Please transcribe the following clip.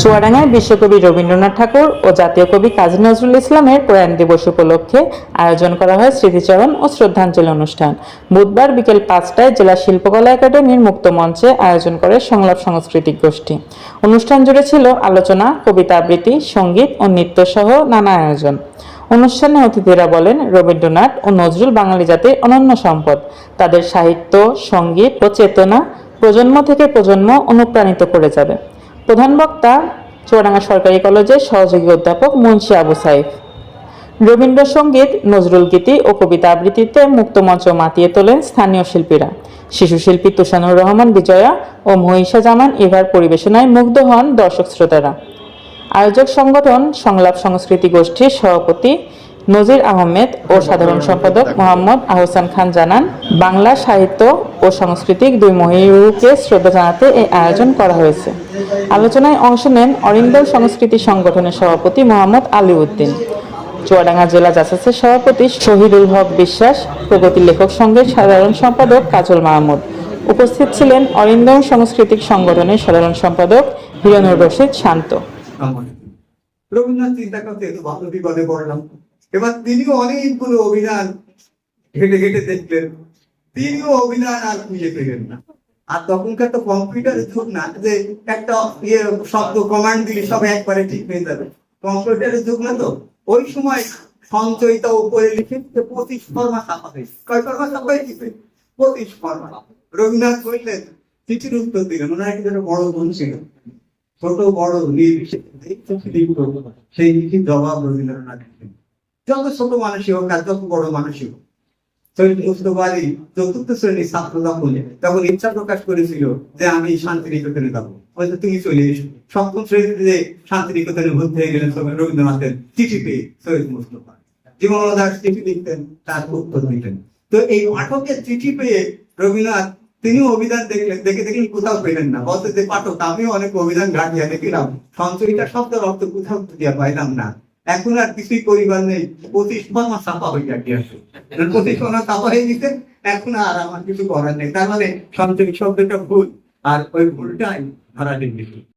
চুয়াডাঙ্গায় বিশ্বকবি রবীন্দ্রনাথ ঠাকুর ও জাতীয় কবি কাজী নজরুল ইসলামের প্রয়াণ দিবস উপলক্ষে আয়োজন করা হয় স্মৃতিচারণ ও শ্রদ্ধাঞ্জলি অনুষ্ঠান। বুধবার বিকেল পাঁচটায় জেলা শিল্পকলা একাডেমির মুক্ত মঞ্চে আয়োজন করে সংলাপ সাংস্কৃতিক গোষ্ঠী। অনুষ্ঠান জুড়ে ছিল আলোচনা, কবিতা আবৃত্তি, সংগীত ও নৃত্য সহ নানা আয়োজন। অনুষ্ঠানে অতিথিরা বলেন, রবীন্দ্রনাথ ও নজরুল বাঙালি জাতির অনন্য সম্পদ। তাদের সাহিত্য, সংগীত ও চেতনা প্রজন্ম থেকে প্রজন্ম অনুপ্রাণিত করে যাবে। প্রধান বক্তা, চুয়াডাঙ্গা সরকারি কলেজের সহযোগী অধ্যাপক মুন্সি আবু সাইফ। রবীন্দ্রসঙ্গীত, নজরুল গীতি ও কবিতা আবৃত্তিতে মুক্তমঞ্চ মাতিয়ে তোলেন স্থানীয় শিল্পীরা। শিশু শিল্পী তুষানুর রহমান বিজয়া ও মহিষা জামান ইভার পরিবেশনায় মুগ্ধ হন দর্শক শ্রোতারা। আয়োজক সংগঠন সংলাপ সংস্কৃতি গোষ্ঠীর সভাপতি নজির আহমেদ ও সাধারণ সম্পাদক মোহাম্মদ আহসান খান জানান, বাংলা সাহিত্য ও সাংস্কৃতিক দুই মহিরুকে শ্রদ্ধা জানাতে এই আয়োজন করা হয়েছে। আলোচনায় অংশ নেন অরিন্দম সংস্কৃতি সংগঠনের সভাপতি মোহাম্মদ আলী উদ্দিন চুয়াডাঙ্গা জেলা জাসাসের সভাপতি শহীদুল হক বিশ্বাস, প্রগতি লেখক সংঘের সাধারণ সম্পাদক কাজল মাহমুদ। উপস্থিত ছিলেন অরিন্দম সাংস্কৃতিক সংগঠনের সাধারণ সম্পাদক হিরণুর রশিদ শান্ত। রবীন্দ্রনাথ চিন্তা করতে ভালো বিপদে পড়লাম। এবার তিনিও অনেকগুলো অভিধান ঘেটে ঘেটে দেখলেন। তিনিও অভিধান আর খুঁজে পেলেন না। আর তখনকার তো কম্পিউটার যুগ না, যে একটা ইয়ে শব্দ কমান্ড দিলে সব একবারে ঠিক হয়ে যাবে। কম্পিউটারের যুগ না তো, ওই সময় সঞ্চয়িতা উপরে লিখে পঁচিশ ফর্মা ছাপা হয়েছে। কয় ফর্মা ছাপা হয়েছে? পঁচিশ ফর্মা। রবীন্দ্রনাথ বললেন, চিঠির উত্তর দিলেন, ওনার একটা বড় বোন ছিল। ছোট, বড়, নির্বিশেষে সেই লিখিত জবাব রবীন্দ্রনাথ দিতেন যত ছোট মানুষই হোক আর যত বড় মানুষই হোক চতুর্থ শ্রেণির ছাত্র যখন তখন ইচ্ছা প্রকাশ করেছিল যে আমি শান্তিনিকেতনে যাব। হয়তো তুমি চলে এসো। সপ্তম শ্রেণীতে শান্তিনিকেতনে ভর্তি হয়ে গেলেন রবীন্দ্রনাথের চিঠি পেয়ে মুস্তফা দাস চিঠি লিখতেন তার উত্তর দিতেন। তো এই পাঠকের চিঠি পেয়ে রবীন্দ্রনাথ তিনি অভিধান দেখলেন দেখে দেখলেন কোথাও পেলেন না। বলতে যে পাঠক, আমিও অনেক অভিধান ঘাটিয়া দেখলাম। সঞ্চয়িতা শব্দের অর্থ কোথাও খুঁজিয়া পাইলাম না। এখন আর কিছুই করিবার নেই। পঁচিশ মাস চাপা হয়ে গিয়েছে পঁচিশ মাস চাপা হয়ে গেছে, এখন আর আমার কিছু করার নেই। তার মানে সঞ্চয় শব্দটা ভুল, আর ওই ভুলটাই ধরা দিন